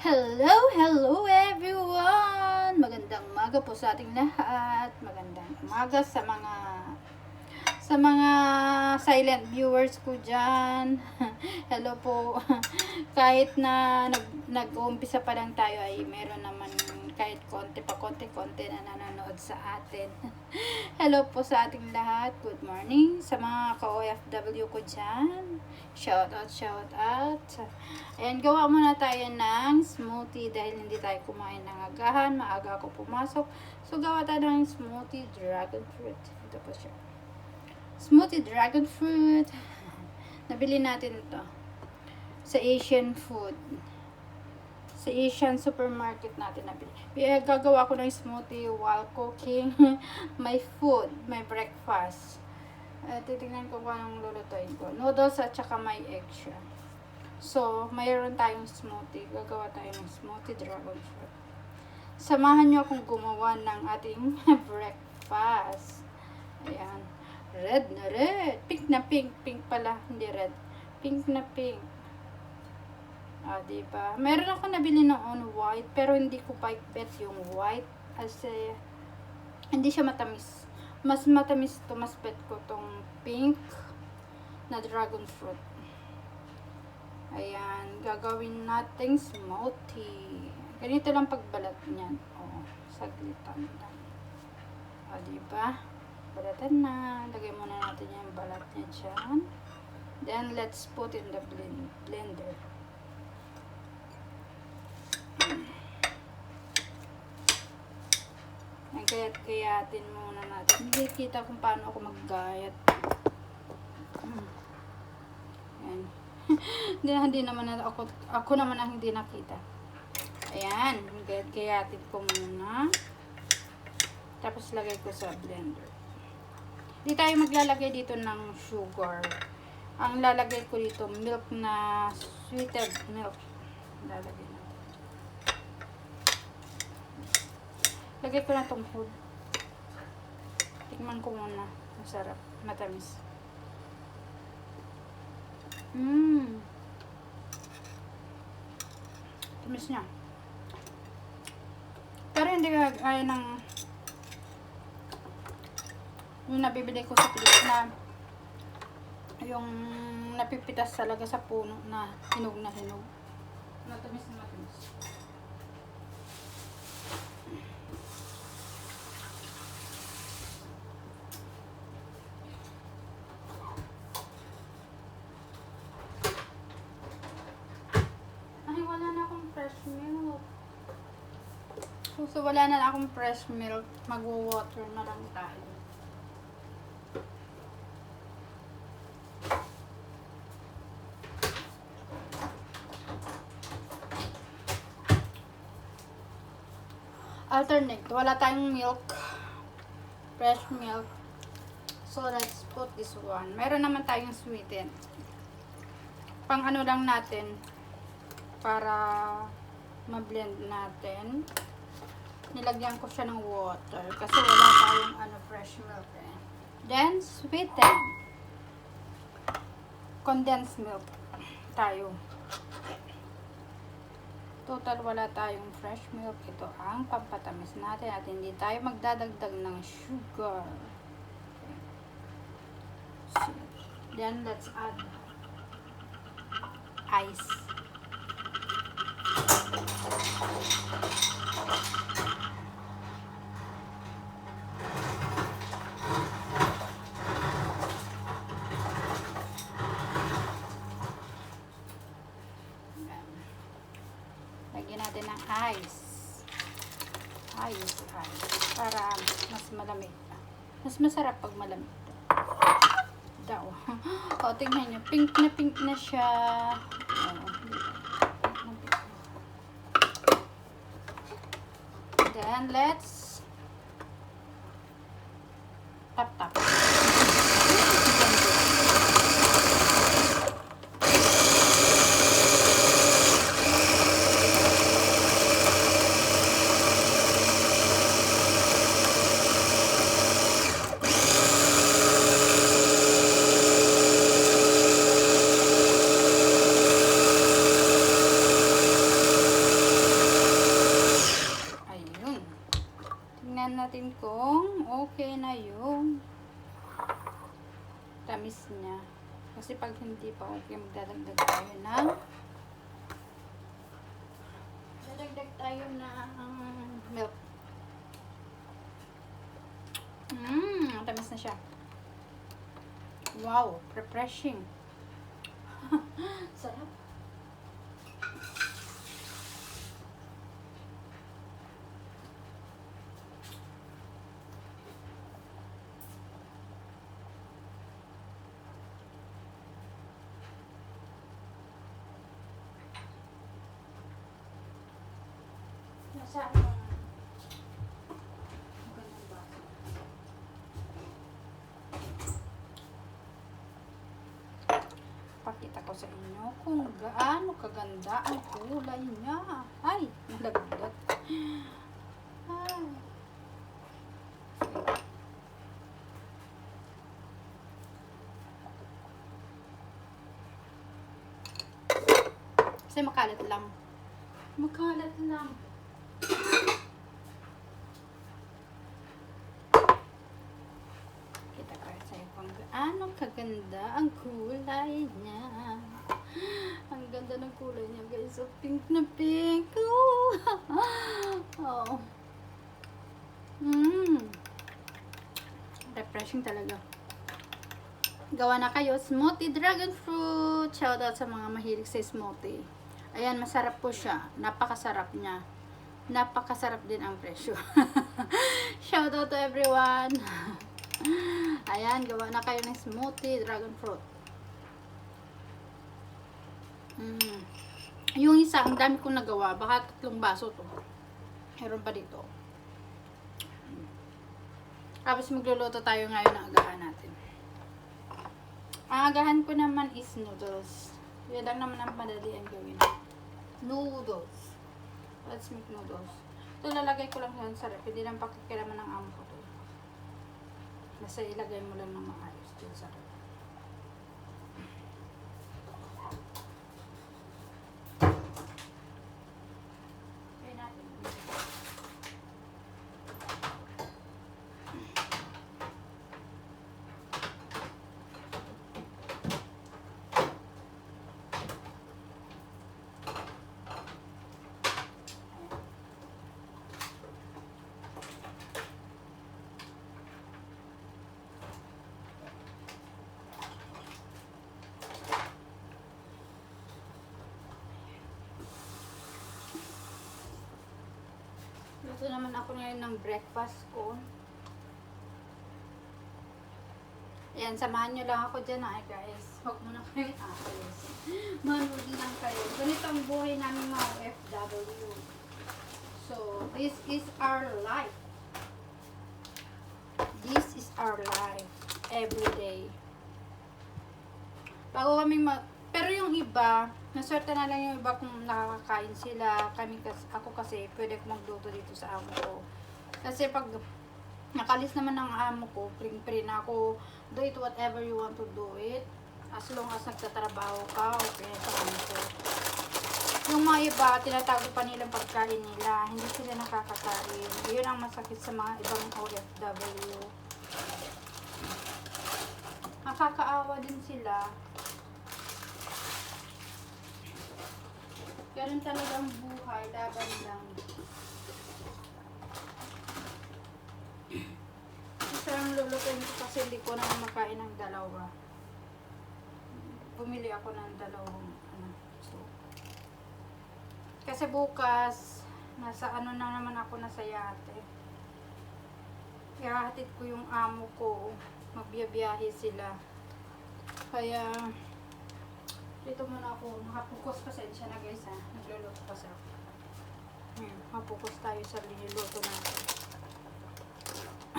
Hello, hello everyone! Magandang umaga po sa ating lahat. Magandang umaga sa mga sa mga silent viewers ko dyan. hello po. Kahit na nag, nag-uumpisa pa lang tayo ay meron naman kahit konti pa konti-konti na nanonood sa atin. hello po sa ating lahat. Good morning sa mga ka-OFW ko dyan. Shout out, shout out. Ayan, gawa muna tayo ng smoothie dahil hindi tayo kumain ng agahan. Maaga ako pumasok. So, gawa tayo ng smoothie dragon fruit. Ito po siya. Smoothie dragon fruit. Nabili natin ito. Sa Asian food. Sa Asian supermarket natin nabili. Eh, Gagawa ko ng smoothie while cooking my food, my breakfast. Uh, titingnan ko kung anong lulutuin ko. Noodles at saka may egg siya. So, mayroon tayong smoothie. Gagawa tayo ng smoothie dragon fruit. Samahan nyo akong gumawa ng ating breakfast. Ayan. Red na red. Pink na pink. Pink pala. Hindi red. Pink na pink. Ah, diba? Meron ako nabili noon white, pero hindi ko pa bet yung white kasi hindi siya matamis. Mas matamis to, mas bet ko tong pink na dragon fruit. Ayan, gagawin nating smoothie. Ganito lang pagbalat niyan. Oh, saglitan lang. O, diba? Balatan na. Lagay muna natin yung balat niya dyan. Then, let's put in the blend blender. Nagkayat-kayatin muna natin. Hindi kita kung paano ako maggayat. Hmm. Ayan. hindi, naman na ako, ako naman ang hindi nakita. Ayan. Gayat-gayatin ko muna. Tapos lagay ko sa blender. Hindi tayo maglalagay dito ng sugar. Ang lalagay ko dito, milk na sweetened milk. Lalagay natin. Lagay ko na itong food. Tikman ko muna. Masarap. Matamis. Mmm. Tamis niya. Pero hindi kaya ng yung nabibili ko sa Pilis na yung napipitas talaga sa puno na hinog na hinog. Matamis na matamis. Ay, wala na akong fresh milk. So, wala na akong fresh milk. Magwo-water na lang tayo. Alternate. Wala tayong milk. Fresh milk. So, let's put this one. Meron naman tayong sweeten. Pang ano lang natin. Para ma-blend natin. Nilagyan ko siya ng water. Kasi wala tayong ano, fresh milk eh. Then, sweeten. Condensed milk. Tayo. Total wala tayong fresh milk. Ito ang pampatamis natin at hindi tayo magdadagdag ng sugar. Then let's add ice. Lagyan natin ng ice. Ice, ice. Para mas malamig. Mas masarap pag malamig. Daw. o, tingnan nyo. Pink na pink na siya. Then, let's tap natin kung okay na yung tamis niya. Kasi pag hindi pa okay, magdadagdag tayo ng dadagdag tayo ng milk. Mmm, tamis na siya. Wow, refreshing. Sarap. Pakita ko sa inyo kung gaano kaganda ang kulay niya. Ay, nalagdat. Ay. Kasi makalat lang. Makalat lang. Kita ko sa iyo kung gaano kaganda ang kulay niya. Ang ganda ng kulay niya guys. So pink na pink. Oh. oh. Mm. Refreshing talaga. Gawa na kayo. Smoothie dragon fruit. Shout out sa mga mahilig sa smoothie. Ayan, masarap po siya. Napakasarap niya. Napakasarap din ang presyo. Shout out to everyone. Ayan, gawa na kayo ng smoothie dragon fruit. Mm. Yung isa, ang dami kong nagawa. Baka tatlong baso to. Meron pa dito. Tapos magluluto tayo ngayon ng agahan natin. Ang agahan ko naman is noodles. Yan lang naman ang madali ang gawin. Noodles. Let's make noodles. Ito lalagay ko lang yan sa rep. Hindi lang pakikiraman ng amo. Basta ilagay mo lang ng maayos dyan sa rep. Try natin. Luto naman ako ngayon ng breakfast ko. Ayan, samahan nyo lang ako dyan ay guys. Huwag mo na kayo aalis. Manood lang kayo. Ganito ang buhay namin mga OFW. So, this is our life. This is our life. Every day. Bago kami mag... Pero yung iba, naswerte na lang yung iba kung nakakakain sila. Kami ako kasi, pwede ko magluto dito sa amo ko. Kasi pag nakalis naman ng amo ko, pring-pring ako, do it whatever you want to do it. As long as nagtatrabaho ka, okay sa amo ko. Yung mga iba, tinatago pa nilang pagkain nila. Hindi sila nakakakain. Yun ang masakit sa mga ibang OFW. Nakakaawa din sila. Ganun talaga ang buhay, laban lang. Isa ang lulutuin ko kasi hindi ko naman makain ng dalawa. Bumili ako ng dalawang ano, so. Kasi bukas, nasa ano na naman ako nasa yate. Ihahatid ko yung amo ko. Magbiyabiyahe sila. Kaya, dito muna ako. Nakapokus pasensya na guys ha. Nagluluto kasi ako. Hmm, mapokus tayo sa linuluto natin.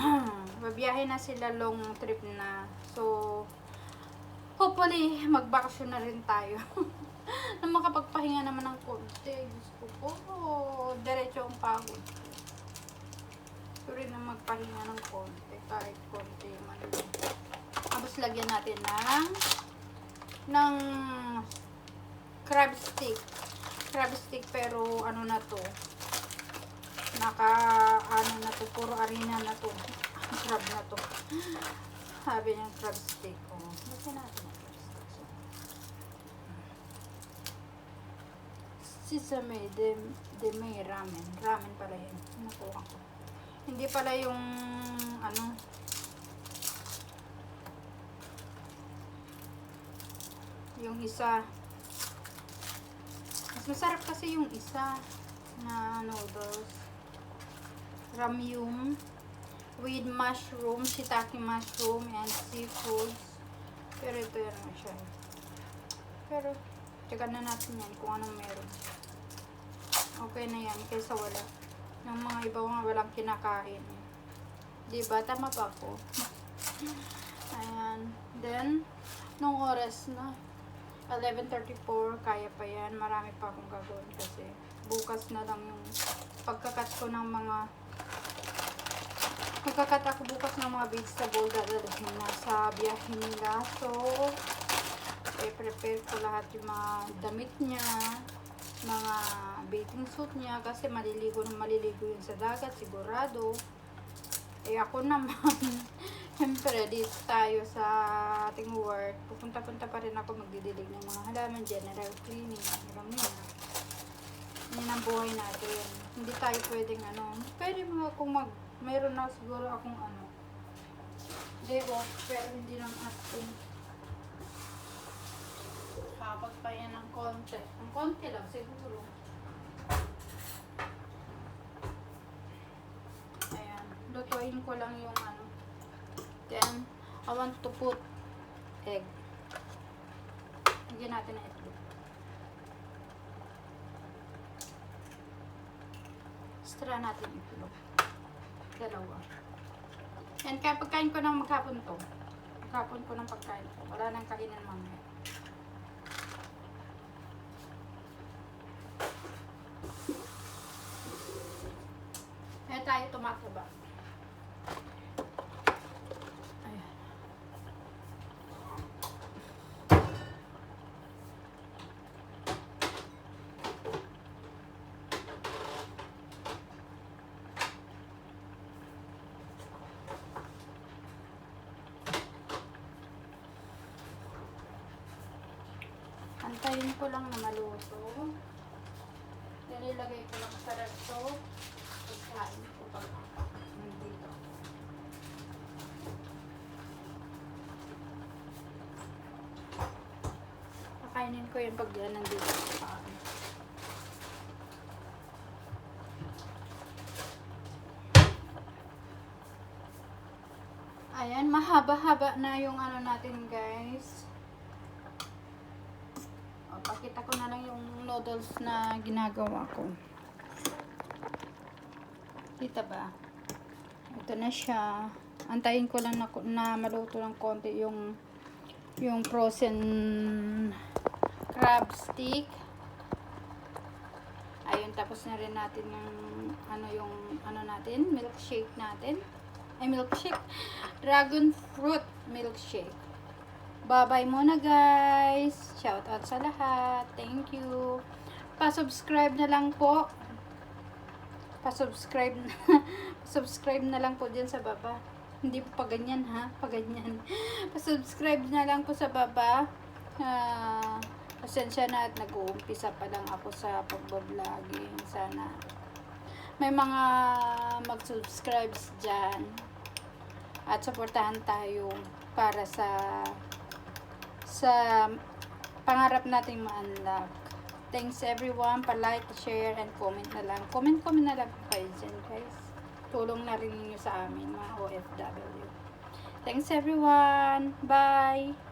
Babiyahe na sila long trip na. So, hopefully, magbakasyon na rin tayo. na makapagpahinga naman ng konti. Gusto ko po. Diretso ang pagod. Gusto rin na magpahinga ng konti. Kahit konti man. Tapos lagyan natin ng ng crab stick. Crab stick pero ano na to. Naka, ano na to, puro arena na to. Crab na to. Sabi niyang crab stick. Oh. Basta natin Sesame de, de may ramen. Ramen pala yun. Nakuha ko. Hindi pala yung ano. Yung isa. Mas masarap kasi yung isa na noodles. Ramyun with mushroom, shiitake mushroom and seafoods. Pero ito yan naman siya. Pero, tsaga na natin yan kung anong meron. Okay na yan kaysa wala. Yung mga iba nga walang kinakain. Diba? Tama ba ako? Ayan. Then, nung oras na, 11.34, kaya pa yan. Marami pa akong gagawin kasi bukas na lang yung pagkakat ko ng mga Magkakat ako bukas ng mga vegetable dadalhin na sa biyahe nila. So, i-prepare ko lahat yung mga damit niya, mga bathing suit niya kasi maliligo na maliligo yun sa dagat, sigurado. Eh ako naman, siyempre dito tayo sa ating work, pupunta-punta pa rin ako magdidilig ng mga halaman, general cleaning, alam niyo na. Yan ang buhay natin. Hindi tayo pwedeng ano, pwede mga kung mag, mayroon na siguro akong ano, day off, pero hindi lang atin. Kapag pa yan ng konti. Ang konti lang siguro. Ayan. Lutuin ko lang yung ano. Then, I want to put egg. Lagyan natin ng itlog. Extra natin itlog. Dalawa. Yan, kaya pagkain ko ng maghapon to. Maghapon ko ng pagkain ko. Wala nang kainan mamaya. Kaya tayo tumataba. Ayan. Antayin ko lang na maluto. Then ilagay ko lang sa resto. Pagkain ko pag nandito. Pakainin ko yung pag yan nandito sa. Ayan, mahaba-haba na yung ano natin guys. O, pakita ko na lang yung noodles na ginagawa ko. Kita ba? Ito na siya. Antayin ko lang na, na maluto ng konti yung yung frozen crab stick. Ayun, tapos na rin natin yung ano yung ano natin, milkshake natin. Ay, milkshake. Dragon fruit milkshake. Bye-bye muna guys. Shout out sa lahat. Thank you. Pa-subscribe na lang po. Pa-subscribe na. subscribe na lang po dyan sa baba. Hindi po pa ganyan ha. Pa ganyan. Pa-subscribe na lang po sa baba. Ah, pasensya na at nag-uumpisa pa lang ako sa pagbabloging. Sana may mga mag-subscribes dyan. At supportahan tayo para sa sa pangarap nating ma-unlock. Thanks everyone. Pa-like, share, and comment na lang. Comment, comment na lang kayo dyan, guys. Tulong na rin ninyo sa amin, mga OFW. Thanks everyone. Bye!